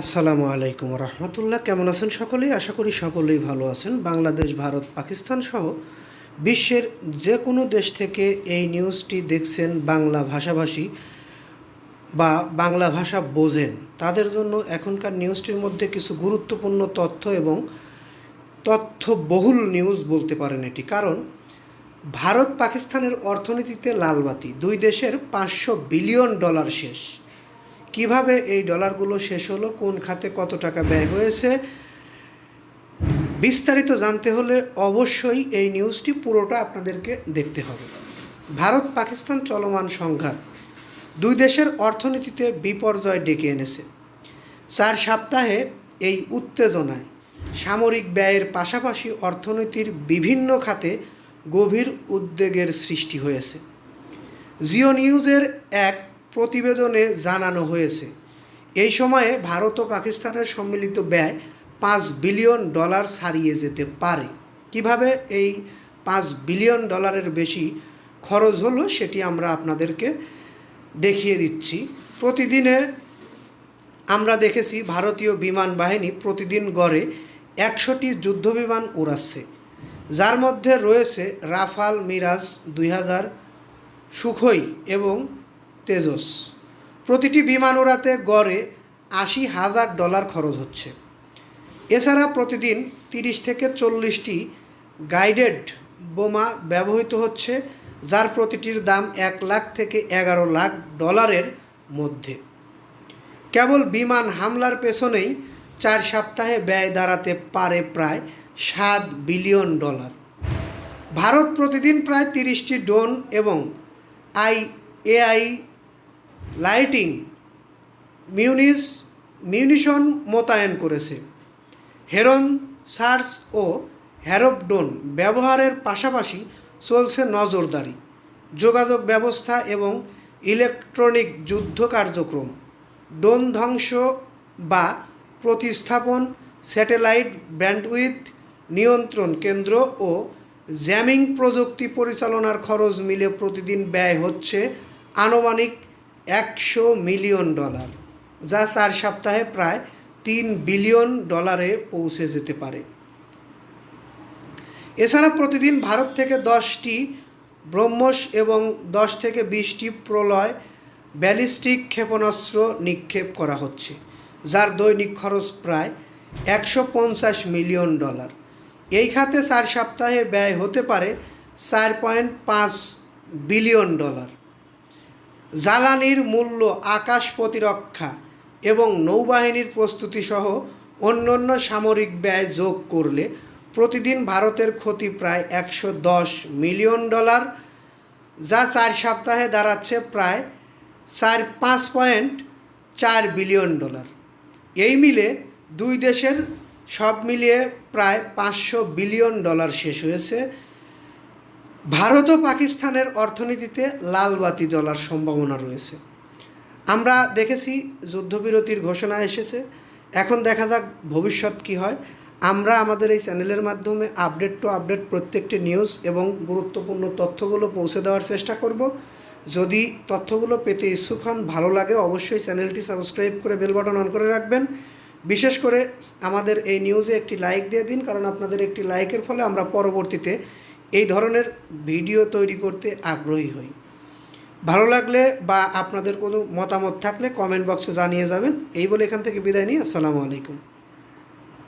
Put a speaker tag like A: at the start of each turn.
A: আসসালামু আলাইকুম রহমতুল্লাহ। কেমন আছেন সকলেই আশা করি সকলেই ভালো আছেন। বাংলাদেশ, ভারত, পাকিস্তান সহ বিশ্বের যে কোনো দেশ থেকে এই নিউজটি দেখছেন বাংলা ভাষাভাষী বা বাংলা ভাষা বোঝেন। তাদের জন্য এখনকার নিউজটির মধ্যে কিছু গুরুত্বপূর্ণ তথ্য এবং তথ্য বহুল নিউজ বলতে পারেন এটি। কারণ ভারত পাকিস্তানের অর্থনীতিতে লালবাতি। দুই দেশের পাঁচশো বিলিয়ন ডলার শেষ। কীভাবে এই ডলারগুলো শেষ হলো, কোন খাতে কত টাকা ব্যয় হয়েছে, বিস্তারিত জানতে হলে অবশ্যই এই নিউজটি পুরোটা আপনাদেরকে দেখতে হবে। ভারত পাকিস্তান চলমান সংঘাত দুই দেশের অর্থনীতিতে বিপর্যয় ডেকে এনেছে। চার সপ্তাহে এই উত্তেজনায় সামরিক ব্যয়ের পাশাপাশি অর্থনীতির বিভিন্ন খাতে গভীর উদ্বেগের সৃষ্টি হয়েছে। জিও নিউজের এক প্রতিবেদনে জানানো হয়েছে, এই সময়ে ভারত ও পাকিস্তানের সম্মিলিত ব্যয় পাঁচ বিলিয়ন ডলার ছাড়িয়ে যেতে পারে। কীভাবে এই পাঁচ বিলিয়ন ডলারের বেশি খরচ হলো সেটি আমরা আপনাদেরকে দেখিয়ে দিচ্ছি। প্রতিদিনে আমরা দেখেছি ভারতীয় বিমান বাহিনী প্রতিদিন গড়ে একশোটি যুদ্ধবিমান উড়াচ্ছে। যার মধ্যে রয়েছে রাফাল মিরাজ দুই হাজার সুখই এবং তেজস। প্রতিটি বিমান উড়াতে গড়ে আশি হাজার ডলার খরচ হচ্ছে। এছাড়া প্রতিদিন তিরিশ থেকে চল্লিশটি গাইডেড বোমা ব্যবহৃত হচ্ছে, যার প্রতিটির দাম এক লাখ থেকে এগারো লাখ ডলারের মধ্যে। কেবল বিমান হামলার পেছনেই চার সপ্তাহে ব্যয় দাঁড়াতে পারে প্রায় সাত বিলিয়ন ডলার। ভারত প্রতিদিন প্রায় তিরিশটি ড্রোন এবং আই এআই লাইটিং মিউনিস, মিউনিশন মোতায়েন করেছে। হেরন, সার্স ও হ্যারোপডোন ব্যবহারের পাশাপাশি চলছে নজরদারি, যোগাযোগ ব্যবস্থা এবং ইলেকট্রনিক যুদ্ধ কার্যক্রম ডোন ধ্বংস বা প্রতিস্থাপন, স্যাটেলাইট ব্যান্ডউইথ নিয়ন্ত্রণ কেন্দ্র ও জ্যামিং প্রযুক্তি পরিচালনার খরচ মিলে প্রতিদিন ব্যয় হচ্ছে আনুমানিক একশো মিলিয়ন ডলার, যা চার সপ্তাহে প্রায় তিন বিলিয়ন ডলারে পৌঁছে যেতে পারে। এছাড়া প্রতিদিন ভারত থেকে দশটি ব্রহ্মস এবং দশ থেকে বিশটি প্রলয় ব্যালিস্টিক ক্ষেপণাস্ত্র নিক্ষেপ করা হচ্ছে, যার দৈনিক খরচ প্রায় একশো পঞ্চাশ মিলিয়ন ডলার। এই খাতে চার সপ্তাহে ব্যয় হতে পারে চার পয়েন্ট পাঁচ বিলিয়ন ডলার। জ্বালানির মূল্য আকাশ প্রতিরক্ষা এবং নৌবাহিনীর প্রস্তুতি সহ অন্যান্য সামরিক ব্যয় যোগ করলে প্রতিদিন ভারতের ক্ষতি প্রায় একশো দশ মিলিয়ন ডলার, যা চার সপ্তাহে দাঁড়াচ্ছে প্রায় চার পাঁচ পয়েন্ট চার বিলিয়ন ডলার। এই মিলে দুই দেশের সব মিলিয়ে প্রায় পাঁচশো বিলিয়ন ডলার শেষ হয়েছে। ভারত ও পাকিস্তানের অর্থনীতিতে লাল বাতি জ্বলার সম্ভাবনা রয়েছে। আমরা দেখেছি যুদ্ধবিরতির ঘোষণা এসেছে। এখন দেখা যাক ভবিষ্যৎ কী হয়। আমরা আমাদের এই চ্যানেলের মাধ্যমে আপডেট টু আপডেট প্রত্যেকটি নিউজ এবং গুরুত্বপূর্ণ তথ্যগুলো পৌঁছে দেওয়ার চেষ্টা করব। যদি তথ্যগুলো পেতে ইচ্ছুক হন, ভালো লাগে অবশ্যই চ্যানেলটি সাবস্ক্রাইব করে বেল বাটন অন করে রাখবেন। বিশেষ করে আমাদের এই নিউজে একটি লাইক দিয়ে দিন, কারণ আপনাদের একটি লাইকের ফলে আমরা পরবর্তীতে এই ধরনের ভিডিও তৈরি করতে আগ্রহী হই। ভালো লাগলে বা আপনাদের কোনো মতামত থাকলে কমেন্ট বক্সে জানিয়ে যাবেন। এই বলে এখান থেকে বিদায় নিই। আসসালামু আলাইকুম।